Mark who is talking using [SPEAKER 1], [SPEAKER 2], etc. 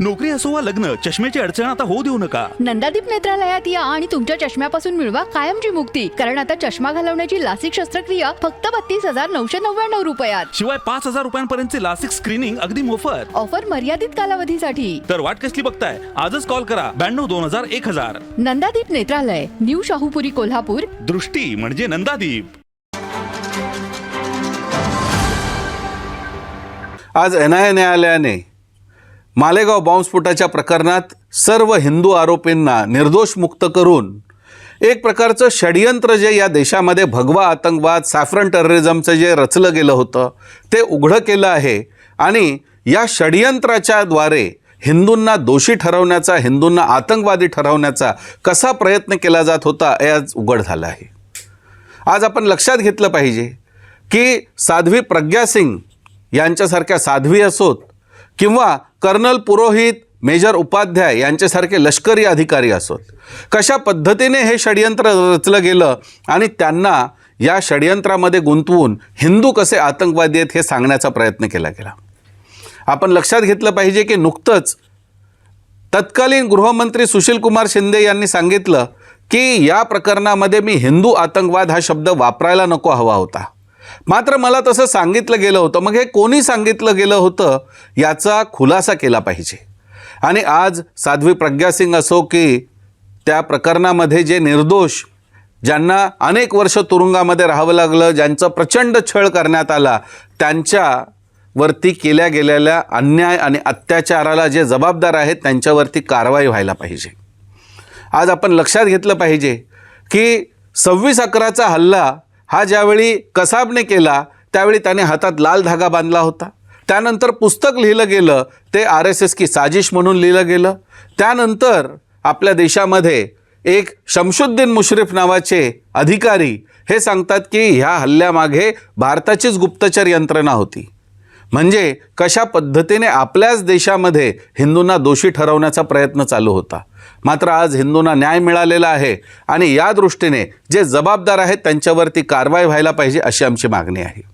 [SPEAKER 1] नोकरी असो वा लग्न चष्म्याची अडचण आता होऊ देऊ नका.
[SPEAKER 2] नंदादीप नेत्रालयात या आणि तुमच्या चष्म्यापासून मिळवा कायमची मुक्ती. कारण आता चष्मा घालवण्याची लासिक शस्त्रक्रिया फक्त बत्तीस हजार नऊशे नव्याण्णव रुपयात.
[SPEAKER 1] शिवाय पाच हजार रुपयांपर्यंतचे लासिक स्क्रीनिंग अगदी मोफत.
[SPEAKER 2] ऑफर मर्यादित कालावधीसाठी.
[SPEAKER 1] तर वाट कसली बघताय? आजच कॉल करा. ब्याण्णव दोन हजार एक हजार.
[SPEAKER 2] नंदादीप नेत्रालय न्यू शाहूपुरी कोल्हापूर.
[SPEAKER 1] दृष्टी म्हणजे नंदादीप.
[SPEAKER 3] आज एन आय न्यायालयाने मालेगाव बॉम्बस्फोटाच्या प्रकरणात सर्व हिंदू आरोपींना निर्दोष मुक्त करून एक प्रकारचं षडयंत्र जे या देशामध्ये भगवा आतंकवाद सॅफ्रन टेररिझमचं जे रचलं गेलं होतं ते उघडं केलं आहे. आणि या षडयंत्राच्या द्वारे हिंदूंना दोषी ठरवण्याचा हिंदूंना आतंकवादी ठरवण्याचा कसा प्रयत्न केला जात होता हे आज उघड झालं आहे. आज आपण लक्षात घेतलं पाहिजे की साध्वी प्रज्ञा सिंग यांच्यासारख्या साध्वी असोत किंवा कर्नल पुरोहित मेजर उपाध्याय यांच्यासारखे लष्करी अधिकारी असोत. कशा पद्धतीने हे षडयंत्र रचलं गेलं आणि त्यांना या षडयंत्रामध्ये गुंतवून हिंदू कसे आतंकवादी आहेत हे सांगण्याचा प्रयत्न केला गेला. आपण लक्षात घेतलं पाहिजे की नुकतंच तत्कालीन गृहमंत्री सुशीलकुमार शिंदे यांनी सांगितलं की या प्रकरणामध्ये मी हिंदू आतंकवाद हा शब्द वापरायला नको हवा होता. मात्र मला तसं सांगितलं गेलं होतं. मग हे कोणी सांगितलं गेलं होतं? याचा खुलासा केला पाहिजे. आणि आज साध्वी प्रज्ञा सिंग असो की त्या प्रकरणामध्ये जे निर्दोष ज्यांना अनेक वर्ष तुरुंगामध्ये राहावं लागलं ज्यांचं प्रचंड छळ करण्यात आला त्यांच्यावरती केल्या गेलेल्या अन्याय आणि अत्याचाराला जे जबाबदार आहेत त्यांच्यावरती कारवाई व्हायला पाहिजे. आज आपण लक्षात घेतलं पाहिजे की सव्वीस अकराचा हल्ला हा ज्यावेळी कसाबने केला त्यावेळी त्याने हातात लाल धागा बांधला होता. त्यानंतर पुस्तक लिहिलं गेलं ते आर एस एस की साजिश म्हणून लिहिलं गेलं. त्यानंतर आपल्या देशामध्ये एक शमशुद्दीन मुश्रीफ नावाचे अधिकारी हे सांगतात की ह्या हल्ल्यामागे भारताचीच गुप्तचर यंत्रणा होती. म्हणजे कशा पद्धतीने आपल्याच देशामध्ये हिंदूंना दोषी ठरवण्याचा प्रयत्न चालू होता. मात्र आज हिंदूंना न्याय मिळालेला आहे आणि या दृष्टीने जे जबाबदार आहेत त्यांच्यावरती कारवाई व्हायला पाहिजे अशी आमची मागणी आहे.